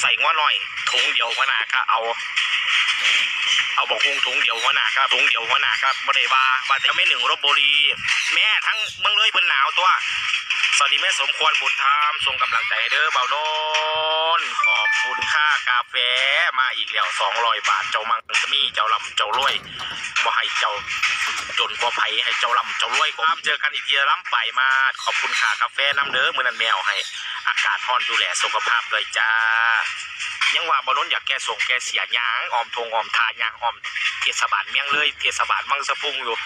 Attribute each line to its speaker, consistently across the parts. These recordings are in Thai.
Speaker 1: ใส่ง้อหน่อยถุงเดียวหัวหน้าก็เอา เอาบอกคุงถุงเดียวหัวหน้าก็ถุงเดียวหัวหน้าก็บ่ได้ว่าว่าแต่ไม่หนึ่งรบบุรี แม่ทั้งเมืองเลยเป็นหนาวตัว สวัสดีแม่สมควรบุตรธรรมส่งกำลังใจเด้อเบาโน ขอบคุณค่ากาแฟมาอีกแล้วสองร้อยบาทเจ้ามังจะมีเจ้าลำเจ้ารวยบ่ให้เจ้าจนกว่าไผให้เจ้าลำเจ้ารวยครับเจอกันอีกทีล้ำไปมาขอบคุณค่ากาแฟน้ำเด้อมือนันแมวให้ อากาศร้อนดูแลสุขภาพด้วยจ้า ยังว่าบอลนอยากแก้ส่งแก้เสียยางออมทงออมทายางออมเทศบาลเมียงเลยเทศบาลมังสะพุงอยู่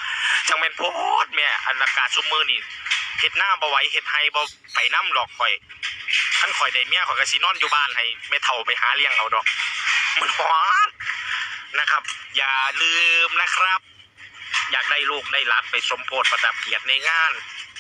Speaker 1: จังเป็นโพดแม่อันอากาศชุ่มมือนี่เฮ็ดหน้าบ่ไหวเฮ็ดไฮบ่ไปน้ำหรอกข่อย ท่านข่อยได้เมียข่อยก็สินอนอยู่บ้านให้แม่เฒ่าไปหาเลี้ยงเอาดอก มันร้อนนะครับ อย่าลืมนะครับ อยากได้ลูกได้หลานไปสมโพธิประดับเกียรติในงาน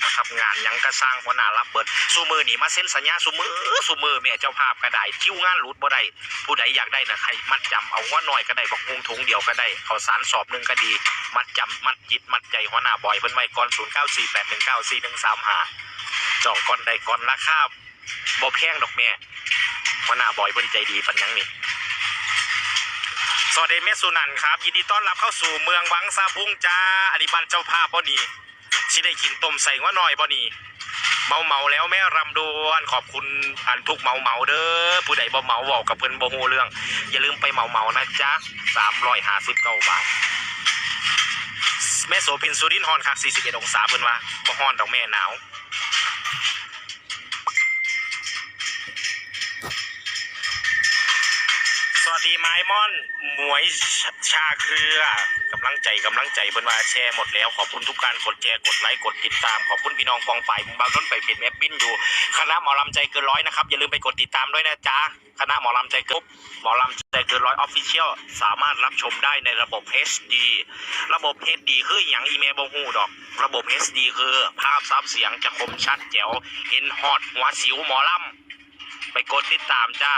Speaker 1: นะครับงานยังก็สร้างหัวหน้ารับเบิดสูมือหนีมาเซ็นสัญญาสูมือสูมือแม่เจ้าภาพก็ได้คิวงานหลุดบ่ได้ผู้ใดอยากได้นะใครมัดจำเอาหัวหน่อยก็ได้บอกงงถุงเดียวก็ได้ข้าสารสอบหนึ่งก็ดี มัดจำมัดจิตมัดใจหัวหน้าบอยเพิ่นไว้ก่อน0 9 4 8 1 9 4 1 3 5จองก่อนใดก่อนราคา บ่แพงดอกแม่หัวหน้าบอยเพิ่นใจดีปันยังนี่สวัสดีเมสุนันครับ ยินดีต้อนรับเข้าสู่เมืองวังซาพุงจ้าอดิบันเจ้าภาพบ่นี่ที่ได้กินต้มใส่ว่าหน่อยบ่นีเมาเมาแล้วแม่รำดวนขอบคุณอันทุกเมาเมาเด้อผู้ใดบ่เมาเว้ากับเพิ่อนบ่ฮู้เรื่อง อย่าลืมไปเมาเมานะจ๊ะ359บเก้าบาทแม่โสพินสุรินทร์ฮอนครับ41องศาเพิ่นว่าบ่ฮอนดอกแม่หนาว ตีไม้ม่อน หมวยชชาเครือกำลังใจกำลังใจเพิ่นว่าแชร์หมดแล้วขอบคุณทุกการกดแชร์กดไลค์กดติดตามขอบคุณพี่น้องกองฝ่ายบางต้นไปเป็นแอดมินอยู่คณะหมอลำใจเกินร้อยนะครับอย่าลืมไปกดติดตามด้วยนะจ๊ะคณะหมอลำใจเกินหมอลำใจเกินร้อยออฟฟิเชียลสามารถรับชมได้ในระบบ HD ระบบ HD คืออย่างอีเมลบงฮูดอก ระบบ HD คือภาพซับเสียงจะคมชัดแจ๋วเห็นฮอดหัวสิวหมอลำไปกดติดตามจ้า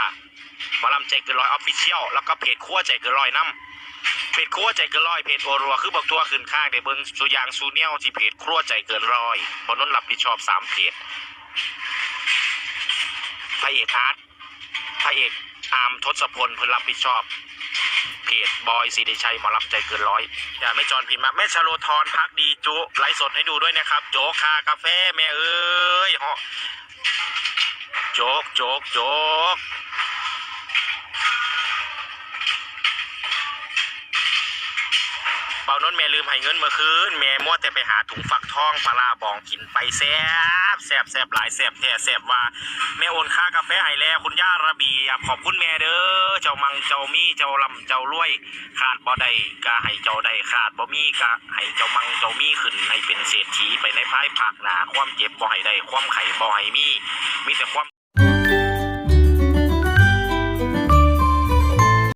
Speaker 1: หมาลำใจเกินร้อยออฟฟิเชียลแล้วก็เพจคั่วใจเกินร้อยน้ำเพจคั่วใจเกินร้อยเพจโอรัวคือบอกตัวขึ้นข้างเดเบิ้งสุยางซูเนียลที่เพจครัวใจเกินร้อยบนนั้นรับผิดชอบสามเพจพระเอกอาร์ตพระเอกอาร์มทศพลเพิ่นรับผิดชอบเพจบอยสีดิชัยหมารับใจเกินร้อยอย่าไม่จอนพิมพ์มาแม่ชโลทรพักดีจุไลฟ์สดให้ดูด้วยนะครับ โจกคากาแฟแม่เอ้ยฮะโจกโจกโจก บานนท์แม่ลืมให้เงินเมื่อคืนแม่มัวแต่ไปหาถุงฟักทองปลาบองกินไปแซบแซบแซบหลายแซบแท้แซบว่าแม่โอนค่ากาแฟให้แล้วคุณย่าระเบียบขอบคุณแม่เด้อเจ้ามังเจ้ามีเจ้าลำเจ้ารวย ขาดบ่ได้ก็ให้เจ้าได้ขาดบ่มีก็ให้เจ้ามังเจ้ามีขึ้นให้เป็นเศรษฐีไปในภายภาคหนาความเจ็บบ่ให้ได้ความไข่บ่ให้มีมีแต่ความ